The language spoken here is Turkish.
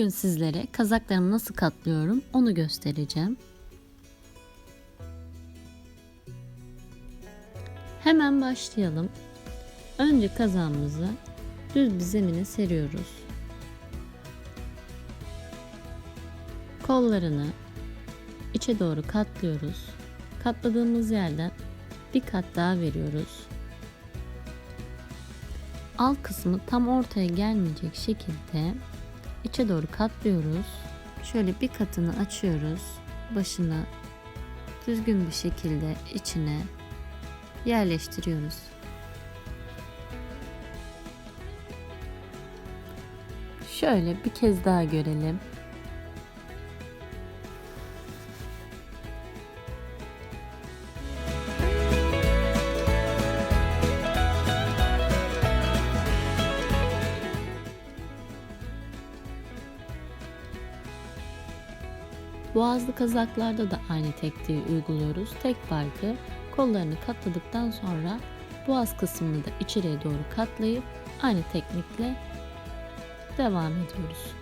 Bugün sizlere kazaklarımı nasıl katlıyorum onu göstereceğim. Hemen başlayalım. Önce kazağımızı düz bir zemine seriyoruz. Kollarını içe doğru katlıyoruz. Katladığımız yerden bir kat daha veriyoruz. Alt kısmı tam ortaya gelmeyecek şekilde içe doğru katlıyoruz. Şöyle bir katını açıyoruz. Başını düzgün bir şekilde içine yerleştiriyoruz. Şöyle bir kez daha görelim. Boğazlı kazaklarda da aynı tekniği uyguluyoruz. Tek farkı kollarını katladıktan sonra boğaz kısmını da içeriye doğru katlayıp aynı teknikle devam ediyoruz.